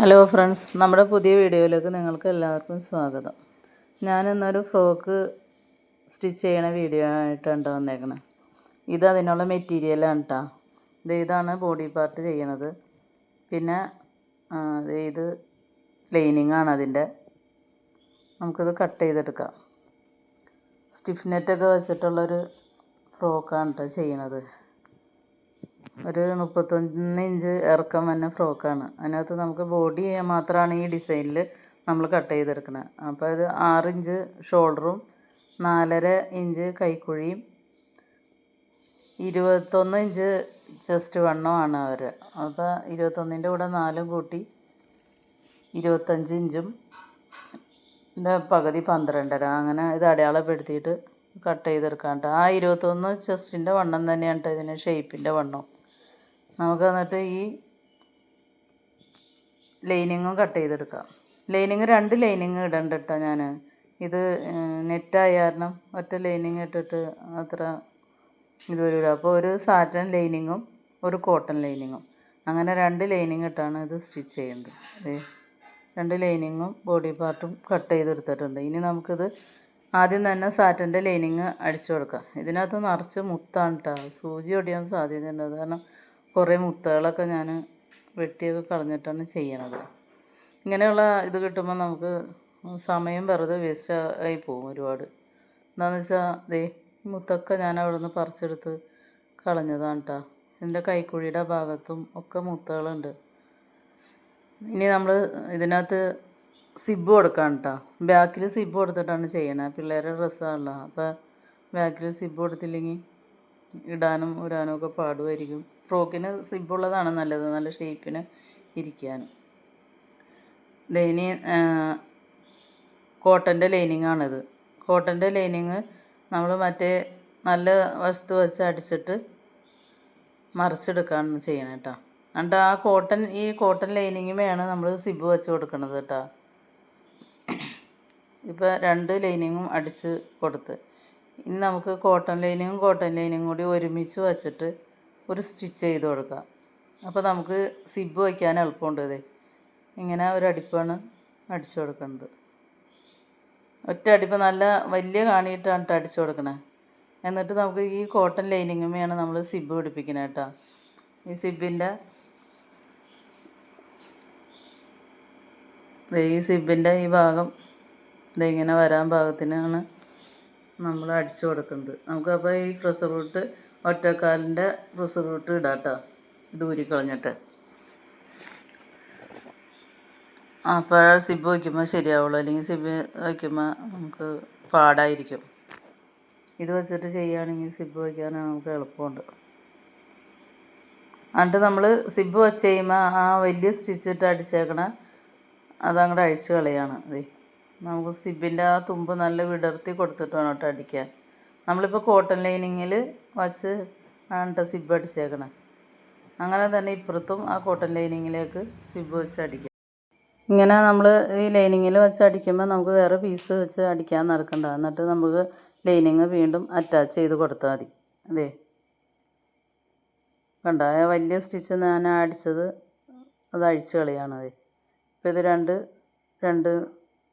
Hello friends നമ്മുടെ പുതിയ വീഡിയോയിലേക്ക് നിങ്ങൾക്ക് എല്ലാവർക്കും സ്വാഗതം. ഞാൻ ഇന്നൊരു ഫ്രോക്ക് സ്റ്റിച്ച് ചെയ്യണ വീഡിയോ ആയിട്ടാണ് വന്നേക്കണേ. ഇത് അതിനുള്ള മെറ്റീരിയലാണ് കേട്ടോ ഇത് ഇതാണ് ബോഡി പാർട്ട് ചെയ്യണത്. പിന്നെ ഇത് ലൈനിങ് ആണ് അതിന്റെ. നമുക്കിത് കട്ട് ചെയ്തെടുക്കാം. സ്റ്റിഫ് നെറ്റൊക്കെ വെച്ചിട്ടുള്ളൊരു ഫ്രോക്കാണ് കേട്ടോ ചെയ്യണത്. ഒരു മുപ്പത്തൊന്ന് ഇഞ്ച് ഇറക്കം വന്ന ഫ്രോക്കാണ് അതിനകത്ത് നമുക്ക് ബോഡി മാത്രമാണ് ഈ ഡിസൈനിൽ നമ്മൾ കട്ട് ചെയ്തെടുക്കുന്നത് അപ്പോൾ ഇത് ആറ് ഇഞ്ച് ഷോൾഡറും നാലര ഇഞ്ച് കൈക്കുഴിയും ഇരുപത്തൊന്ന് ഇഞ്ച് ചെസ്റ്റ് വണ്ണമാണ് അവർ അപ്പോൾ ഇരുപത്തൊന്നിന്റെ കൂടെ നാലും കൂട്ടി ഇരുപത്തഞ്ച് ഇഞ്ചും പകുതി പന്ത്രണ്ടര. അങ്ങനെ ഇത് അടയാളപ്പെടുത്തിയിട്ട് കട്ട് ചെയ്തെടുക്കാണ്ട് ആ ഇരുപത്തൊന്ന് ചെസ്റ്റിന്റെ വണ്ണം തന്നെയാണ് കേട്ടോ ഇതിന് ഷേപ്പിന്റെ വണ്ണം. നമുക്ക് എന്നിട്ട് ഈ ലൈനിങ്ങും കട്ട് ചെയ്തെടുക്കാം. ലൈനിങ് രണ്ട് ലൈനിങ് ഇടണ്ട കേട്ടോ ഞാൻ ഇത് നെറ്റായ കാരണം ഒറ്റ ലൈനിങ് ഇട്ടിട്ട് അത്ര ഇത് വരില്ല അപ്പോൾ ഒരു സാറ്റൻ ലൈനിങ്ങും ഒരു കോട്ടൺ ലൈനിങ്ങും. അങ്ങനെ രണ്ട് ലൈനിങ് ഇട്ടാണ് ഇത് സ്റ്റിച്ച് ചെയ്യേണ്ടത്. രണ്ട് ലൈനിങ്ങും ബോഡി പാർട്ടും കട്ട് ചെയ്തെടുത്തിട്ടുണ്ട്. ഇനി നമുക്കിത് ആദ്യം തന്നെ സാറ്റന്റെ ലൈനിങ് അടിച്ചു കൊടുക്കാം. ഇതിനകത്ത് നിറച്ച് മുത്താണ് കേട്ടോ സൂചി ഒടിയാൻ സാധ്യതയുണ്ട്. കാരണം കുറേ മുത്തുകളൊക്കെ ഞാൻ വെട്ടിയൊക്കെ കളഞ്ഞിട്ടാണ് ചെയ്യണത്. ഇങ്ങനെയുള്ള ഇത് കിട്ടുമ്പോൾ നമുക്ക് സമയം വെറുതെ വേസ്റ്റ് ആയി പോകും ഒരുപാട്. എന്താണെന്ന് വെച്ചാൽ ദേ മുത്തൊക്കെ ഞാൻ അവിടെ നിന്ന് പറിച്ചെടുത്ത് കളഞ്ഞതാണ് കേട്ടോ എന്റെ കൈക്കുഴിയുടെ ഭാഗത്തും ഒക്കെ മുത്തുകളുണ്ട്. ഇനി നമ്മൾ ഇതിനകത്ത് സിബ് കൊടുക്കാം കേട്ടോ ബാക്കിൽ സിബ് കൊടുത്തിട്ടാണ് ചെയ്യണത് പിള്ളേരുടെ ഡ്രസ്സാണല്ലോ. അപ്പോൾ ബാക്കിൽ സിബ് കൊടുത്തില്ലെങ്കിൽ ഇടാനും ഊരാനും ഒക്കെ പാടുമായിരിക്കും ഫ്രോക്കിന് സിബുള്ളതാണ് നല്ലത്. നല്ല ഷേപ്പിന് ഇരിക്കാനും ഇനി കോട്ടന്റെ ലൈനിങ് ആണിത്. കോട്ടന്റെ ലൈനിങ് നമ്മൾ മറ്റേ നല്ല വസ്തു വെച്ച് അടിച്ചിട്ട് മറിച്ചെടുക്കുകയാണ് ചെയ്യണം കേട്ടോ എന്നിട്ട് ആ കോട്ടൺ ഈ കോട്ടൺ ലൈനിങ്ങുമാണ് നമ്മൾ സിബ് വെച്ച് കൊടുക്കണത് കേട്ടോ ഇപ്പോൾ രണ്ട് ലൈനിങ്ങും അടിച്ച് കൊടുത്ത്. ഇനി നമുക്ക് കോട്ടൺ ലൈനിങ്ങും കോട്ടൺ ലൈനിങ്ങും കൂടി ഒരുമിച്ച് വച്ചിട്ട് ഒരു സ്റ്റിച്ച് ചെയ്ത് കൊടുക്കുക. അപ്പോൾ നമുക്ക് സിബ് വയ്ക്കാൻ എളുപ്പമുണ്ട് ഇതേ. ഇങ്ങനെ ഒരു അടിപ്പാണ് അടിച്ചു കൊടുക്കുന്നത്. ഒറ്റ അടിപ്പ് നല്ല വലിയ കാണിയിട്ടാണ് അടിച്ചു കൊടുക്കണേ. എന്നിട്ട് നമുക്ക് ഈ കോട്ടൺ ലൈനിങ്ങുമെയാണ് നമ്മൾ സിബ് പിടിപ്പിക്കുന്നത് കേട്ടോ ഈ സിബിന്റെ ഈ സിബിന്റെ ഈ ഭാഗം ദേ ഇങ്ങനെ വരാൻ പാകത്തിനാണ് നമ്മൾ അടിച്ചു കൊടുക്കുന്നത്. നമുക്കപ്പോൾ ഈ പ്രസർ റൂട്ട് ഒറ്റക്കാലിന്റെ പ്രസർ റൂട്ട് ഇടാം കേട്ടോ ഇത് ഊരിക്കളഞ്ഞിട്ട് അപ്പോൾ സിബ് വയ്ക്കുമ്പോൾ ശരിയാവുള്ളൂ. അല്ലെങ്കിൽ സിബ് വയ്ക്കുമ്പോൾ നമുക്ക് പാടായിരിക്കും. ഇത് വെച്ചിട്ട് ചെയ്യുകയാണെങ്കിൽ സിബ് വയ്ക്കാനാണ് നമുക്ക് എളുപ്പമുണ്ട്. എന്നിട്ട് നമ്മൾ സിബ് വെച്ച് കഴിയുമ്പോൾ ആ വലിയ സ്റ്റിച്ചിട്ട് അടിച്ചേക്കണ അതങ്ങോട്ട് അഴിച്ച് കളയാണ്. അതെ നമുക്ക് സിബിന്റെ ആ തുമ്പ് നല്ല വിടർത്തി കൊടുത്തിട്ട് വേണം കേട്ടോ അടിക്കാൻ. നമ്മളിപ്പോൾ കോട്ടൺ ലൈനിങ്ങിൽ വച്ച് ആണ് കേട്ടോ സിബ് അടിച്ചേക്കണേ. അങ്ങനെ തന്നെ ഇപ്പുറത്തും ആ കോട്ടൺ ലൈനിങ്ങിലേക്ക് സിബ് വെച്ച് അടിക്കാം. ഇങ്ങനെ നമ്മൾ ഈ ലൈനിങ്ങിൽ വെച്ച് അടിക്കുമ്പോൾ നമുക്ക് വേറെ പീസ് വെച്ച് അടിക്കാൻ നടക്കണ്ട. എന്നിട്ട് നമുക്ക് ലൈനിങ് വീണ്ടും അറ്റാച്ച് ചെയ്ത് കൊടുത്താൽ മതി. അതെ. കണ്ട? വലിയ സ്റ്റിച്ച് ഞാൻ അടിച്ചത് അത് അഴിച്ച് കളിയാണത് അതെ. ഇപ്പോൾ ഇത് രണ്ട് രണ്ട്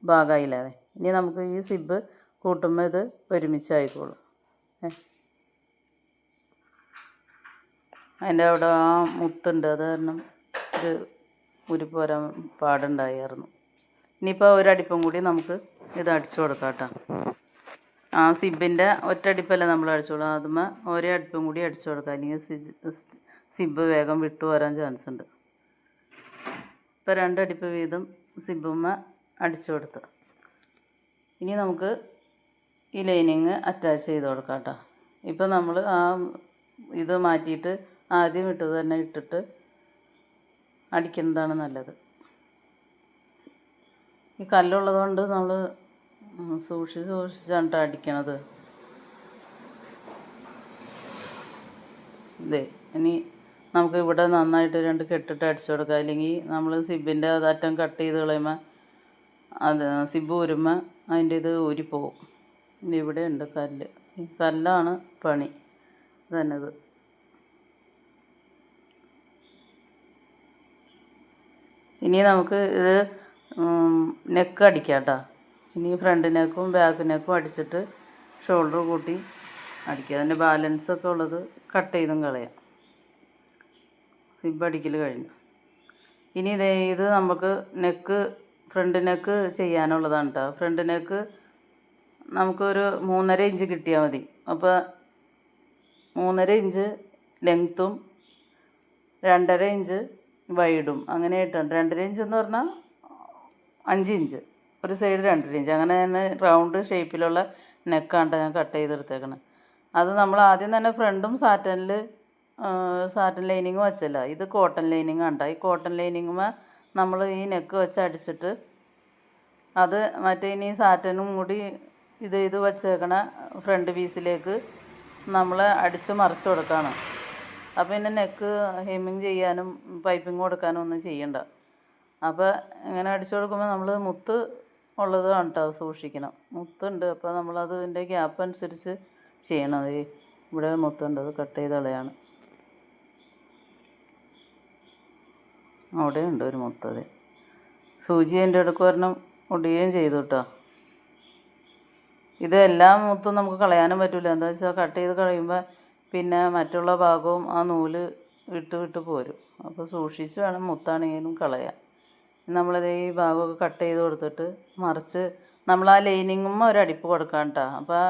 ഭാഗമായില്ലേ? ഇനി നമുക്ക് ഈ സിബ് കൂട്ടുമ്പോൾ ഇത് ഒരുമിച്ചായിക്കോളും ഏ? അതിന്റെ അവിടെ ആ മുത്തുണ്ട്. അത് കാരണം ഒരു ഉരുപ്പോരാൻ പാടുണ്ടായിരുന്നു. ഇനിയിപ്പോൾ ഒരടിപ്പം കൂടി നമുക്ക് ഇത് അടിച്ചു കൊടുക്കാം കേട്ടോ. ആ സിബിന്റെ ഒറ്റടിപ്പല്ല നമ്മൾ അടിച്ചോളൂ അതുമ്മ ഒരേ അടിപ്പം കൂടി അടിച്ചു കൊടുക്കാം. അല്ലെങ്കിൽ സിബ് വേഗം വിട്ടു വരാൻ ചാൻസ് ഉണ്ട്. ഇപ്പോൾ രണ്ടടിപ്പ് വീതം സിബുമ്മ അടിച്ചു കൊടുത്ത്. ഇനി നമുക്ക് ഈ ലൈനിങ് അറ്റാച്ച് ചെയ്ത് കൊടുക്കാം കേട്ടോ. ഇപ്പോൾ നമ്മൾ ആ ഇത് മാറ്റിയിട്ട് ആദ്യം ഇട്ടത് തന്നെ ഇട്ടിട്ട് അടിക്കുന്നതാണ് നല്ലത്. ഈ കല്ലുള്ളത് കൊണ്ട് നമ്മൾ സൂക്ഷിച്ച് സൂക്ഷിച്ചാണ് അടിക്കണത്. ഇതേ ഇനി നമുക്ക് ഇവിടെ നന്നായിട്ട് രണ്ട് കെട്ടിട്ട് അടിച്ചു കൊടുക്കാം. അല്ലെങ്കിൽ നമ്മൾ സിബിന്റെ അതറ്റം കട്ട് ചെയ്ത് കളയുമ്പോൾ അത് സിബ് ഊരുമ്പോൾ അതിന്റെ ഇത് ഊരിപ്പോവും ഇവിടെ ഉണ്ട് കല്ല്. ഈ കല്ലാണ് പണി. തന്നെ ഇനി നമുക്ക് ഇത് നെക്ക് അടിക്കാം കേട്ടോ ഇനി ഫ്രണ്ട് നെക്കും ബാക്ക് നെക്കും അടിച്ചിട്ട് ഷോൾഡർ കൂട്ടി അടിക്കുക അതിന്റെ ബാലൻസ് ഒക്കെ ഉള്ളത് കട്ട് ചെയ്തും കളയാം. സിബ് അടിക്കൽ കഴിഞ്ഞു. ഇനി ഇതേ ഇത് നമുക്ക് നെക്ക് ഫ്രണ്ട് നെക്ക് ചെയ്യാനുള്ളതാണ് കേട്ടോ ഫ്രണ്ട് നെക്ക് നമുക്കൊരു മൂന്നര ഇഞ്ച് കിട്ടിയാൽ മതി. അപ്പോൾ മൂന്നര ഇഞ്ച് ലെങ്ത്തും രണ്ടര ഇഞ്ച് വൈഡും. അങ്ങനെ ആയിട്ടാണ് രണ്ടര ഇഞ്ച് എന്ന് പറഞ്ഞാൽ അഞ്ച് ഇഞ്ച് ഒരു സൈഡ് രണ്ടര ഇഞ്ച് അങ്ങനെ തന്നെ റൗണ്ട് ഷേപ്പിലുള്ള നെക്കാണ് ഞാൻ കട്ട് ചെയ്തെടുത്തേക്കണത് അത് നമ്മൾ ആദ്യം തന്നെ ഫ്രണ്ടും സാറ്റനിൽ സാറ്റൻ ലൈനിങ് വെച്ചല്ല? ഇത് കോട്ടൺ ലൈനിങ് ആണ്ട ഈ കോട്ടൺ ലൈനിങ്ങുമേ നമ്മൾ ഈ നെക്ക് വെച്ച് അടിച്ചിട്ട് അത് മറ്റേ ഇനി സാറ്റനും കൂടി ഇത് ഇത് വെച്ചേക്കണ ഫ്രണ്ട് പീസിലേക്ക് നമ്മൾ അടിച്ച് മറിച്ച് കൊടുക്കുകയാണ് അപ്പോൾ പിന്നെ നെക്ക് ഹെമ്മിങ് ചെയ്യാനും പൈപ്പിങ് കൊടുക്കാനും ഒന്നും ചെയ്യണ്ട. അപ്പോൾ ഇങ്ങനെ അടിച്ചു കൊടുക്കുമ്പോൾ നമ്മൾ മുത്ത് ഉള്ളത് കേട്ടോ സൂക്ഷിക്കണം. മുത്തുണ്ട് അപ്പോൾ നമ്മളത് ഇതിന്റെ ഗ്യാപ്പ് അനുസരിച്ച് ചെയ്യണം. അത് ഇവിടെ മുത്തുണ്ട് അത് കട്ട് ചെയ്ത് അവിടെ ഉണ്ട് ഒരു അതെ. സൂചി എന്റെ അടുക്ക് ഒരെണ്ണം ഒടിയുകയും ചെയ്തു കേട്ടോ ഇത് എല്ലാ മുത്തും നമുക്ക് കളയാനും പറ്റില്ല എന്താ വെച്ചാൽ കട്ട് ചെയ്ത് കഴിയുമ്പോൾ പിന്നെ മറ്റുള്ള ഭാഗവും ആ നൂൽ വിട്ട് വിട്ട് പോരും. അപ്പോൾ സൂക്ഷിച്ച് വേണം മുത്താണെങ്കിലും കളയാൻ. നമ്മളിത് ഈ ഭാഗമൊക്കെ കട്ട് ചെയ്ത് കൊടുത്തിട്ട് മറിച്ച് നമ്മൾ ആ ലൈനിങ്ങുമ്മ ഒരു അടിപ്പ് കൊടുക്കാം കേട്ടോ അപ്പോൾ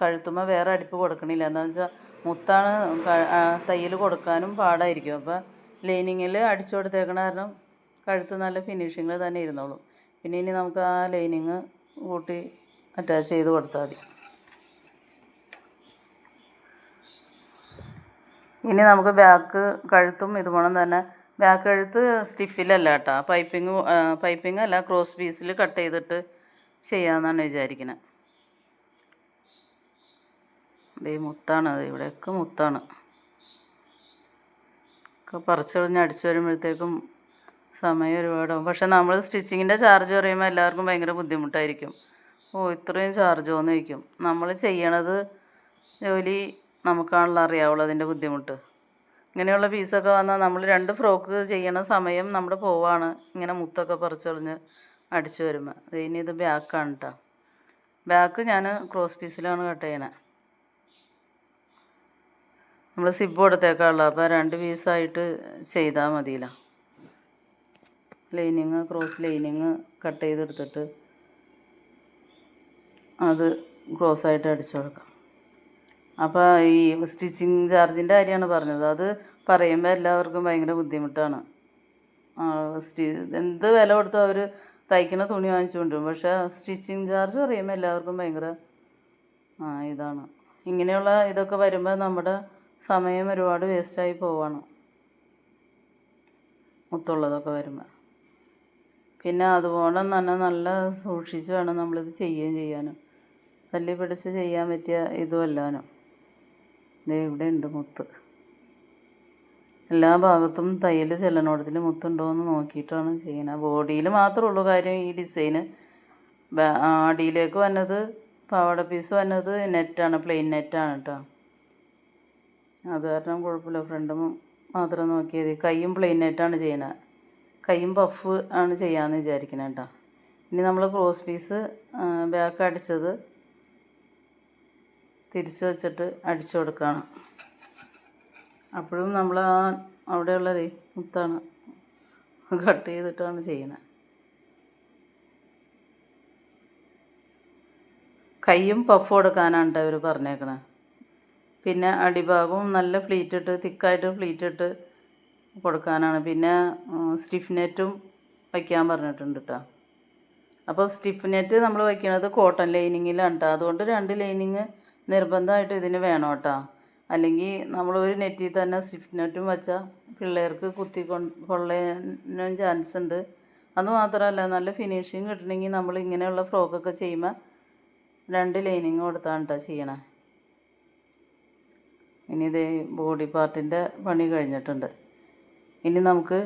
കഴുത്തുമ്മ വേറെ അടിപ്പ് കൊടുക്കണില്ല. എന്താണെന്ന് വെച്ചാൽ മുത്താണ് തയ്യൽ കൊടുക്കാനും പാടായിരിക്കും. അപ്പോൾ ലൈനിങ്ങിൽ അടിച്ചു കൊടുത്തേക്കണ കാരണം കഴുത്ത് നല്ല ഫിനിഷിങ്ങിൽ തന്നെ ഇരുന്നോളും. പിന്നെ ഇനി നമുക്ക് ആ ലൈനിങ് കൂട്ടി അറ്റാച്ച് ചെയ്ത് കൊടുത്താൽ മതി. ഇനി നമുക്ക് ബാക്ക് കഴുത്തും ഇതുപോലെ തന്നെ. ബാക്ക് കഴുത്ത് സ്റ്റിഫിലല്ല കേട്ടോ. പൈപ്പിങ് പൈപ്പിംഗ് അല്ല ക്രോസ് പീസിൽ കട്ട് ചെയ്തിട്ട് ചെയ്യാമെന്നാണ് വിചാരിക്കുന്നത് ദേ മുത്താണ് അത് ഇവിടെയൊക്കെ മുത്താണ്. ഒക്കെ പറിച്ചെറിഞ്ഞ് അടിച്ചു വരുമ്പോഴത്തേക്കും സമയം ഒരുപാടാവും. പക്ഷെ നമ്മൾ സ്റ്റിച്ചിങ്ങിന്റെ ചാർജ് പറയുമ്പോൾ എല്ലാവർക്കും ഭയങ്കര ബുദ്ധിമുട്ടായിരിക്കും. ഓ ഇത്രയും ചാർജോ എന്ന് ചോദിക്കും. നമ്മൾ ചെയ്യണത് ജോലി നമുക്കാണല്ലോ അറിയാവുള്ളൂ അതിന്റെ ബുദ്ധിമുട്ട്. ഇങ്ങനെയുള്ള പീസൊക്കെ വന്നാൽ നമ്മൾ രണ്ട് ഫ്രോക്ക് ചെയ്യണ സമയം നമ്മുടെ പോവാണ്. ഇങ്ങനെ മുത്തൊക്കെ പറിച്ചൊളിഞ്ഞ് അടിച്ചു വരുമ്പോൾ ഇനി ഇത് ബാക്കാണ് കേട്ടോ ബാക്ക് ഞാൻ ക്രോസ് പീസിലാണ് കട്ട് ചെയ്യണേ. നമ്മൾ സിബ് കൊടുത്തേക്കാണല്ലോ അപ്പോൾ രണ്ട് പീസായിട്ട് ചെയ്താൽ മതിയല്ലോ. ലൈനിങ് ക്രോസ് ലൈനിങ് കട്ട് ചെയ്തെടുത്തിട്ട് അത് ക്രോസ് ആയിട്ട് അടിച്ചു കൊടുക്കാം. അപ്പോൾ ഈ സ്റ്റിച്ചിങ് ചാർജിന്റെ കാര്യമാണ് പറഞ്ഞത്. അത് പറയുമ്പോൾ എല്ലാവർക്കും ഭയങ്കര ബുദ്ധിമുട്ടാണ്. സ്റ്റി എന്ത് വില കൊടുത്തും അവർ തയ്ക്കുന്ന തുണി വാങ്ങിച്ചു കൊണ്ടുവരും. പക്ഷേ സ്റ്റിച്ചിങ് ചാർജ് പറയുമ്പോൾ എല്ലാവർക്കും ഭയങ്കര ഇതാണ്. ഇങ്ങനെയുള്ള ഇതൊക്കെ വരുമ്പോൾ നമ്മുടെ സമയം ഒരുപാട് വേസ്റ്റായി പോവാണ്. മുത്തുള്ളതൊക്കെ വരുമ്പോൾ പിന്നെ അതുപോലെ തന്നെ നല്ല സൂക്ഷിച്ച് വേണം നമ്മളിത് ചെയ്യുകയും ചെയ്യാനും. തല്ലി പിടിച്ച് ചെയ്യാൻ പറ്റിയ ഇതുമല്ലാനും ദേ ഇവിടെ ഉണ്ട് മുത്ത്. എല്ലാ ഭാഗത്തും തയ്യൽ ചെല്ലണോടത്തിൽ മുത്തുണ്ടോ എന്ന് നോക്കിയിട്ടാണ് ചെയ്യുന്നത്. ബോഡിയിൽ മാത്രമേ ഉള്ളൂ കാര്യം ഈ ഡിസൈന്. അടിയിലേക്ക് വന്നത് പാവാട പീസ് വന്നത് നെറ്റാണ് പ്ലെയിൻ നെറ്റാണ് കേട്ടോ അത് കാരണം കുഴപ്പമില്ല. ഫ്രണ്ടും മാത്രം നോക്കിയത് കൈയും പ്ലെയിൻ നെറ്റാണ് ചെയ്യണത് കൈയും പഫ് ആണ് ചെയ്യാമെന്ന് വിചാരിക്കുന്നത് കേട്ടോ ഇനി നമ്മൾ ക്രോസ് പീസ് ബാക്ക് അടിച്ചത് തിരിച്ച് വെച്ചിട്ട് അടിച്ചു കൊടുക്കണം അപ്പോഴും നമ്മൾ ആ അവിടെയുള്ളത് മുത്താണ് കട്ട് ചെയ്തിട്ടാണ് ചെയ്യുന്നത്. കയ്യും പഫ് കൊടുക്കാനാണ് അവർ പറഞ്ഞേക്കുന്നത് പിന്നെ അടിഭാഗവും നല്ല ഫ്ലീറ്റ് ഇട്ട് തിക്കായിട്ട് ഫ്ലീറ്റ് ഇട്ട് കൊടുക്കാനാണ്. പിന്നെ സ്റ്റിഫ് നെറ്റും വയ്ക്കാൻ പറഞ്ഞിട്ടുണ്ട് കേട്ടോ. അപ്പോൾ സ്റ്റിഫ് നെറ്റ് നമ്മൾ വയ്ക്കുന്നത് കോട്ടൺ ലൈനിങ്ങിലാണ് കേട്ടോ. അതുകൊണ്ട് രണ്ട് ലൈനിങ് നിർബന്ധമായിട്ട് ഇതിന് വേണം കേട്ടോ. അല്ലെങ്കിൽ നമ്മൾ ഒരു നെറ്റിൽ തന്നെ സ്വിഫ്റ്റ് നെറ്റും വെച്ചാൽ പിള്ളേർക്ക് കുത്തി കൊള്ളാനും ചാൻസ് ഉണ്ട്. അത് മാത്രമല്ല നല്ല ഫിനിഷിങ് കിട്ടണമെങ്കിൽ നമ്മൾ ഇങ്ങനെയുള്ള ഫ്രോക്കൊക്കെ ചെയ്യുമ്പോൾ രണ്ട് ലൈനിങ് കൊടുത്താണ് കേട്ടോ ചെയ്യണേ. ഇനി ഇത് ബോഡി പാർട്ടിന്റെ പണി കഴിഞ്ഞിട്ടുണ്ട്. ഇനി നമുക്ക്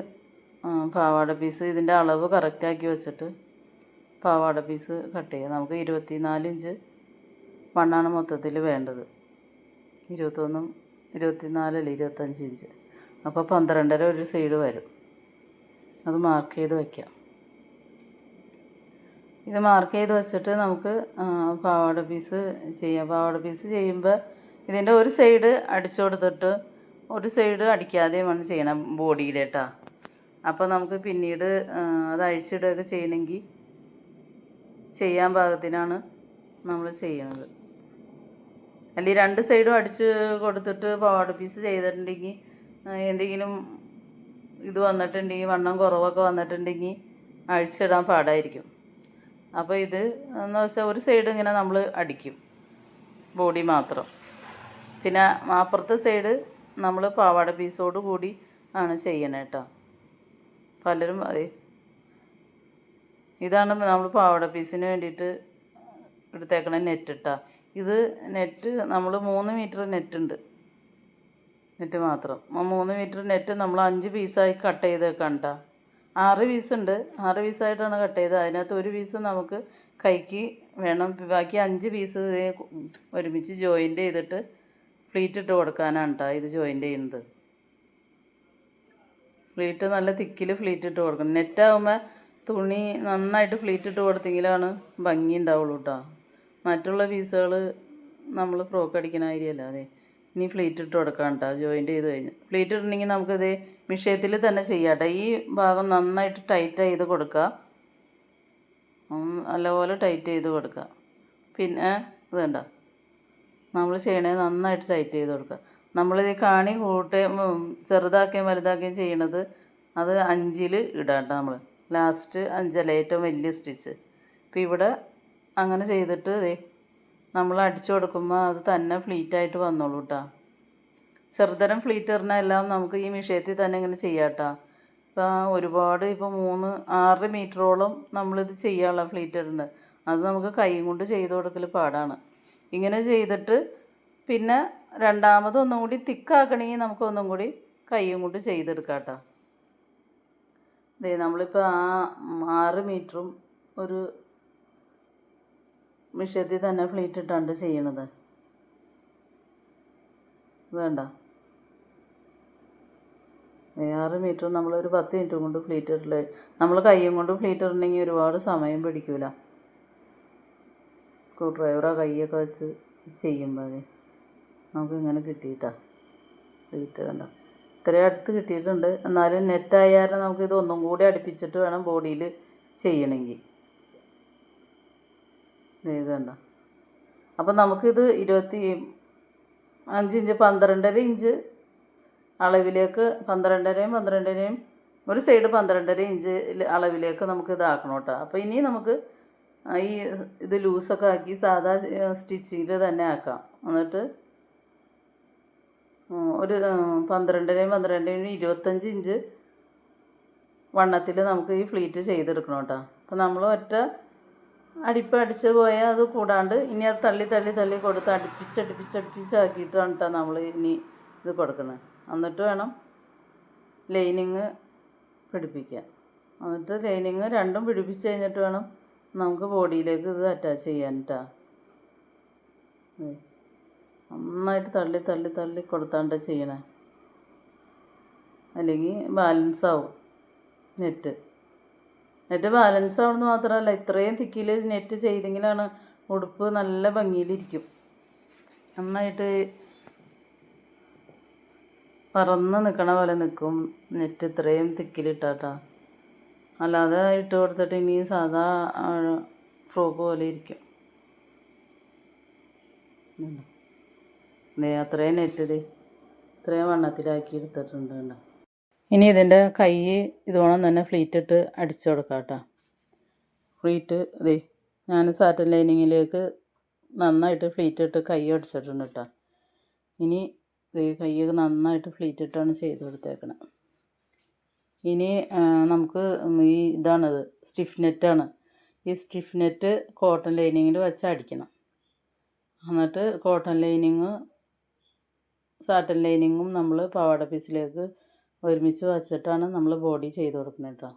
പാവാട പീസ് ഇതിന്റെ അളവ് കറക്റ്റാക്കി വെച്ചിട്ട് പാവാട പീസ് കട്ട് ചെയ്യാം. നമുക്ക് ഇരുപത്തി നാല് ഇഞ്ച് മണ്ണാണ് മൊത്തത്തിൽ വേണ്ടത്. ഇരുപത്തൊന്നും ഇരുപത്തിനാലല്ല ഇരുപത്തഞ്ച് ഇഞ്ച്. അപ്പോൾ പന്ത്രണ്ടര ഒരു സൈഡ് വരും. അത് മാർക്ക് ചെയ്ത് വയ്ക്കാം ഇത് മാർക്ക് ചെയ്ത് വെച്ചിട്ട് നമുക്ക് പാവാട പീസ് ചെയ്യാം. പാവാട പീസ് ചെയ്യുമ്പോൾ ഇതിന്റെ ഒരു സൈഡ് അടിച്ചു കൊടുത്തിട്ട് ഒരു സൈഡ് അടിക്കാതെയും വേണം ചെയ്യണം ബോഡിയിലേട്ടാ അപ്പോൾ നമുക്ക് പിന്നീട് അത് അഴിച്ചിടുകയൊക്കെ ചെയ്യണമെങ്കിൽ ചെയ്യാൻ പാകത്തിനാണ് നമ്മൾ ചെയ്യണത്. അല്ലെങ്കിൽ രണ്ട് സൈഡും അടിച്ച് കൊടുത്തിട്ട് പാവാട പീസ് ചെയ്തിട്ടുണ്ടെങ്കിൽ എന്തെങ്കിലും ഇത് വന്നിട്ടുണ്ടെങ്കിൽ വണ്ണം കുറവൊക്കെ വന്നിട്ടുണ്ടെങ്കിൽ അഴിച്ചിടാൻ പാടായിരിക്കും. അപ്പോൾ ഇത് എന്ന് വെച്ചാൽ ഒരു സൈഡ് ഇങ്ങനെ നമ്മൾ അടിക്കും ബോഡി മാത്രം. പിന്നെ അപ്പുറത്തെ സൈഡ് നമ്മൾ പാവാട പീസോട് കൂടി ആണ് ചെയ്യണേ കേട്ടോ. പലരും അതെ ഇതാണ് നമ്മൾ പാവാട പീസിന് വേണ്ടിയിട്ട് എടുത്തേക്കണ നെറ്റ് ഇട്ടാ ഇത് നെറ്റ് നമ്മൾ മൂന്ന് മീറ്റർ നെറ്റ് ഉണ്ട്. നെറ്റ് മാത്രം. മൂന്ന് മീറ്റർ നെറ്റ് നമ്മൾ അഞ്ച് പീസായി കട്ട് ചെയ്ത് കണ്ട ആറ് ഉണ്ട്. ആറ് പീസായിട്ടാണ് കട്ട് ചെയ്തത് അതിനകത്ത് ഒരു പീസ് നമുക്ക് കൈക്ക് വേണം. ബാക്കി അഞ്ച് പീസ് ഒരുമിച്ച് ജോയിന്റ് ചെയ്തിട്ട് ഫ്ലീറ്റ് ഇട്ട് കൊടുക്കാനാണ് കേട്ടോ ഇത് ജോയിന്റ് ചെയ്യുന്നത്. ഫ്ലീറ്റ് നല്ല തിക്കിൽ ഫ്ലീറ്റ് ഇട്ട് കൊടുക്കണം. നെറ്റാകുമ്പോൾ തുണി നന്നായിട്ട് ഫ്ലീറ്റ് ഇട്ട് കൊടുത്തെങ്കിലാണ് ഭംഗി ഉണ്ടാവുള്ളൂ കേട്ടോ മറ്റുള്ള പീസുകൾ നമ്മൾ ഫ്രോക്ക് അടിക്കുന്ന കാര്യമല്ല അതെ. ഇനി ഫ്ലീറ്റ് ഇട്ട് കൊടുക്കാം കേട്ടോ ജോയിന്റ് ചെയ്ത് കഴിഞ്ഞ്. ഫ്ലീറ്റ് ഇടണമെങ്കിൽ നമുക്കിത് മിഷ്യത്തിൽ തന്നെ ചെയ്യാം ഈ ഭാഗം നന്നായിട്ട് ടൈറ്റ് ചെയ്ത് കൊടുക്കുക നല്ലപോലെ ടൈറ്റ് ചെയ്ത് കൊടുക്കുക പിന്നെ ഇത് വേണ്ട നമ്മൾ ചെയ്യണേ നന്നായിട്ട് ടൈറ്റ് ചെയ്ത് കൊടുക്കുക നമ്മളിത് കാണി കൂട്ടുകയും ചെറുതാക്കുകയും വലുതാക്കുകയും ചെയ്യണത് അത് അഞ്ചിൽ ഇടാം കേട്ടോ നമ്മൾ ലാസ്റ്റ് അഞ്ചല്ല ഏറ്റവും വലിയ സ്റ്റിച്ച് ഇപ്പം ഇവിടെ അങ്ങനെ ചെയ്തിട്ട് ദേ നമ്മൾ അടിച്ചു കൊടുക്കുമ്പോൾ അത് തന്നെ ഫ്ലീറ്റായിട്ട് വന്നോളൂ കേട്ടോ ചെറുതരം ഫ്ലീറ്റ് ഇടുന്ന എല്ലാം നമുക്ക് ഈ വിഷയത്തിൽ തന്നെ ഇങ്ങനെ ചെയ്യാം കേട്ടോ ഇപ്പോൾ ഒരുപാട് ഇപ്പോൾ മൂന്ന് ആറ് മീറ്ററോളം നമ്മളിത് ചെയ്യാനുള്ള ഫ്ലീറ്റ് ഇടുന്നത്. അത് നമുക്ക് കൈ കൊണ്ട് ചെയ്ത് കൊടുക്കൽ പാടാണ്. ഇങ്ങനെ ചെയ്തിട്ട് പിന്നെ രണ്ടാമത് ഒന്നും കൂടി തിക്കാക്കണമെങ്കിൽ നമുക്ക് ഒന്നും കൂടി കൈയും കൊണ്ട് ചെയ്തെടുക്കാം കേട്ടോ ദേ നമ്മളിപ്പോൾ ആ ആറ് മീറ്ററും ഒരു മിഷ്യത്തിൽ തന്നെ ഫ്ലീറ്റ് ഇട്ടാണ്ട് ചെയ്യണത്. വേണ്ട. ആറ് മീറ്റർ നമ്മൾ ഒരു പത്ത് മിനിറ്റ് കൊണ്ട് ഫ്ലീറ്റ് ഇട്ടില്ല നമ്മൾ കൈയും കൊണ്ട് ഫ്ലീറ്റ് ഇടണമെങ്കിൽ ഒരുപാട് സമയം പിടിക്കൂല. സ്ക്രൂ ഡ്രൈവറോ കൈയൊക്കെ വെച്ച് ചെയ്യുമ്പോൾ നമുക്ക് ഇങ്ങനെ കിട്ടിയിട്ടാ. ഫ്ലീറ്റ് കണ്ട. ഇത്രയും അടുത്ത് കിട്ടിയിട്ടുണ്ട്. എന്നാലും നെറ്റായാലും നമുക്കിത് നമുക്ക് ഇത് ഒന്നും കൂടി അടുപ്പിച്ചിട്ട് വേണം ബോഡിയിൽ ചെയ്യണമെങ്കിൽ. ഇത് അപ്പം നമുക്കിത് ഇരുപത്തി അഞ്ച് ഇഞ്ച് പന്ത്രണ്ടര ഇഞ്ച് അളവിലേക്ക് പന്ത്രണ്ടരയും പന്ത്രണ്ടരയും ഒരു സൈഡ് പന്ത്രണ്ടര ഇഞ്ച് അളവിലേക്ക് നമുക്ക് ഇതാക്കണം കേട്ടോ. അപ്പോൾ ഇനി നമുക്ക് ഈ ഇത് ലൂസൊക്കെ ആക്കി സാധാ സ്റ്റിച്ചിങ്ങിൽ തന്നെ ആക്കാം. എന്നിട്ട് ഒരു പന്ത്രണ്ടരയും പന്ത്രണ്ടരയും ഇരുപത്തഞ്ച് ഇഞ്ച് വണ്ണത്തിൽ നമുക്ക് ഈ ഫ്ലീറ്റ് ചെയ്തെടുക്കണം കേട്ടോ. അപ്പോൾ നമ്മൾ ഒറ്റ അടിപ്പ് അടിച്ച് പോയാൽ അത് കൂടാണ്ട് ഇനി അത് തള്ളി തള്ളി തള്ളി കൊടുത്ത് അടുപ്പിച്ച് അടുപ്പിച്ച് അടുപ്പിച്ചാക്കിയിട്ടാണ് കേട്ടോ നമ്മൾ ഇനി ഇത് കൊടുക്കുന്നത് എന്നിട്ട് വേണം ലൈനിങ് പിടിപ്പിക്കാൻ. എന്നിട്ട് ലൈനിങ് രണ്ടും പിടിപ്പിച്ച് കഴിഞ്ഞിട്ട് വേണം നമുക്ക് ബോഡിയിലേക്ക് ഇത് അറ്റാച്ച് ചെയ്യാൻ കേട്ടോ നന്നായിട്ട് തള്ളി തള്ളി തള്ളി കൊടുത്താണ്ട് ചെയ്യണേ. അല്ലെങ്കിൽ ബാലൻസ് ആവും നെറ്റ്. നെറ്റ് ബാലൻസ് ആവണമെന്ന് മാത്രമല്ല ഇത്രയും തിക്കിൽ നെറ്റ് ചെയ്തെങ്കിലാണ് ഉടുപ്പ് നല്ല ഭംഗിയിലിരിക്കും. നന്നായിട്ട് പറന്ന് നിൽക്കണ പോലെ നിൽക്കും നെറ്റ് ഇത്രയും തിക്കിലിട്ടാട്ടാ. അല്ലാതെ ഇട്ട് കൊടുത്തിട്ട് ഇനി സാധാ ഫ്രോക്ക് പോലെ ഇരിക്കും. അത്രയും നെറ്റ് ഇത്രയും വണ്ണത്തിലാക്കി എടുത്തിട്ടുണ്ട് കണ്ടോ. ഇനി ഇതിന്റെ കൈ ഇതോണം തന്നെ ഫ്ലീറ്റ് ഇട്ട് അടിച്ചു കൊടുക്കാം കേട്ടോ. ഫ്ലീറ്റ് ഇതേ ഞാൻ സാറ്റൻ ലൈനിങ്ങിലേക്ക് നന്നായിട്ട് ഫ്ലീറ്റ് ഇട്ട് കൈ അടിച്ചിട്ടുണ്ട് കേട്ടോ. ഇനി ഇതേ കൈയൊക്കെ നന്നായിട്ട് ഫ്ലീറ്റ് ഇട്ടാണ് ചെയ്ത് കൊടുത്തേക്കണത് ഇനി നമുക്ക് ഈ ഇതാണത് സ്റ്റിഫ് നെറ്റാണ് ഈ സ്റ്റിഫ് നെറ്റ് കോട്ടൺ ലൈനിങ്ങിൽ വെച്ച് അടിക്കണം. എന്നിട്ട് കോട്ടൺ ലൈനിങ് സാറ്റൻ ലൈനിങ്ങും നമ്മൾ പാവാട പീസിലേക്ക് ഒരുമിച്ച് വച്ചിട്ടാണ് നമ്മൾ ബോഡി ചെയ്ത് കൊടുക്കുന്നത് കേട്ടോ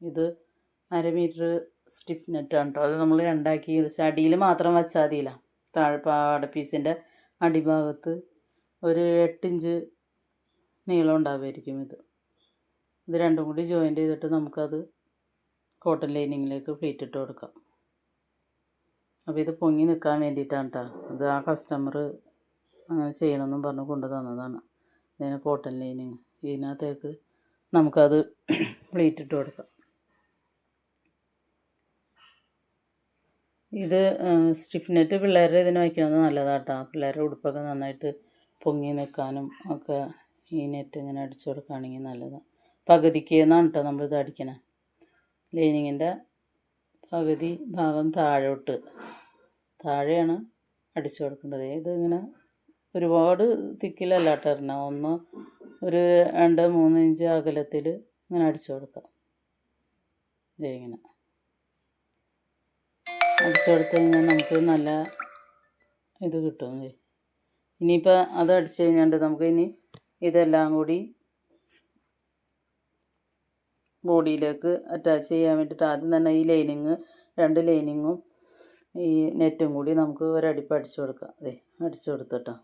ഇത് അര മീറ്റർ സ്റ്റിഫ് നെറ്റാണ് കേട്ടോ അത് നമ്മൾ രണ്ടാക്കി അടിയിൽ മാത്രം വെച്ചാൽ മതിയില്ല. താഴെ പീസിന്റെ അടിഭാഗത്ത് ഒരു എട്ടിഞ്ച് നീളം ഉണ്ടാവുമായിരിക്കും ഇത്. ഇത് രണ്ടും കൂടി ജോയിന്റ് ചെയ്തിട്ട് നമുക്കത് കോട്ടൺ ലൈനിങ്ങിലേക്ക് പ്ലീറ്റ് ഇട്ട് കൊടുക്കാം. അപ്പോൾ ഇത് പൊങ്ങി നിൽക്കാൻ വേണ്ടിയിട്ടാണ് കേട്ടോ ഇത് ആ കസ്റ്റമർ അങ്ങനെ ചെയ്യണമെന്നും പറഞ്ഞ് കൊണ്ടു തന്നതാണ്. ഇതിന് കോട്ടൺ ലൈനിങ് ഇതിനകത്തേക്ക് നമുക്കത് പ്ലേറ്റിട്ട് കൊടുക്കാം. ഇത് സ്റ്റിഫ് നെറ്റ് പിള്ളേരുടെ ഇതിന് വയ്ക്കുന്നത് നല്ലതാട്ടോ. പിള്ളേരുടെ ഉടുപ്പൊക്കെ നന്നായിട്ട് പൊങ്ങി നിൽക്കാനും ഒക്കെ ഈ നെറ്റ് ഇങ്ങനെ അടിച്ചു കൊടുക്കുകയാണെങ്കിൽ നല്ലതാണ് പകുതിക്ക് എന്നാണ് കേട്ടോ നമ്മളിത് അടിക്കണേ? ലൈനിങ്ങിന്റെ പകുതി ഭാഗം താഴോട്ട്. താഴെയാണ് അടിച്ചു കൊടുക്കേണ്ടത്. ഇത് ഇങ്ങനെ ഒരുപാട് തിക്കിലല്ല ഇടണം ഒന്ന് ഒരു രണ്ട് മൂന്ന് ഇഞ്ച് അകലത്തിൽ ഇങ്ങനെ അടിച്ചു കൊടുക്കാം. ദേ ഇങ്ങനെ. അടിച്ചു കൊടുത്തു കഴിഞ്ഞാൽ നമുക്ക് നല്ല ഇത് കിട്ടും. ഇനിയിപ്പോൾ അത് അടിച്ചു കഴിഞ്ഞാണ്ട് നമുക്ക് ഇനി ഇതെല്ലാം കൂടി ബോഡിയിലേക്ക് അറ്റാച്ച് ചെയ്യാൻ വേണ്ടിയിട്ട് ആദ്യം തന്നെ ഈ ലൈനിങ് രണ്ട് ലൈനിങ്ങും ഈ നെറ്റും കൂടി നമുക്ക് ഒരടിപ്പ് അടിച്ചു കൊടുക്കാം. അതെ അടിച്ചു കൊടുത്തിട്ടോ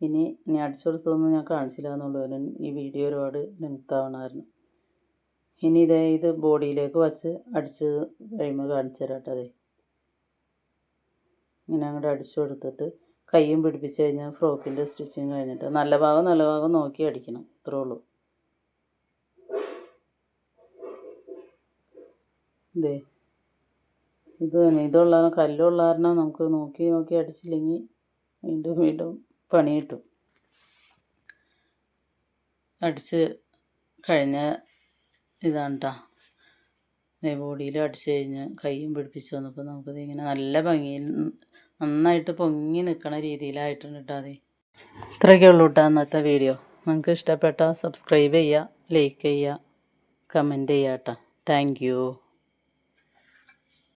ഇനി ഇനി അടിച്ചെടുത്തൊന്നും ഞാൻ കാണിച്ചില്ല എന്നുള്ളൂ. ഈ വീഡിയോ ഒരുപാട് ലെങ്ത് ആവണമായിരുന്നു ഇനി ഇതേ ഇത് ബോഡിയിലേക്ക് വച്ച് അടിച്ച് കഴിയുമ്പോൾ കാണിച്ചു തരാം അതെ. ഇങ്ങനെ അങ്ങോട്ട് അടിച്ചു കൊടുത്തിട്ട് കയ്യും പിടിപ്പിച്ച് കഴിഞ്ഞാൽ ഫ്രോക്കിന്റെ സ്റ്റിച്ചിങ് കഴിഞ്ഞിട്ട് നല്ല ഭാഗം നല്ല ഭാഗം നോക്കി അടിക്കണം. ഇത്രേ ഉള്ളൂ. ഇതേ. ഇത് ഇതുള്ള കല്ലുള്ള കാരണം നമുക്ക് നോക്കി നോക്കി അടിച്ചില്ലെങ്കിൽ വീണ്ടും വീണ്ടും പണി കിട്ടും. അടിച്ച് കഴിഞ്ഞ ഇതാണ് കേട്ടോ ബോഡിയിൽ അടിച്ച് കഴിഞ്ഞ് കൈയും പിടിപ്പിച്ച് വന്നപ്പോൾ നമുക്കത് ഇങ്ങനെ നല്ല ഭംഗിയിൽ നന്നായിട്ട് പൊങ്ങി നിൽക്കണ രീതിയിലായിട്ടുണ്ട് കേട്ടോ അതെ. ഇത്രയൊക്കെ ഉള്ളൂ കേട്ടോ അന്നത്തെ വീഡിയോ. നിങ്ങൾക്ക് ഇഷ്ടപ്പെട്ടാൽ സബ്സ്ക്രൈബ് ചെയ്യുക ലൈക്ക് ചെയ്യുക കമന്റ് ചെയ്യുക കേട്ടോ താങ്ക്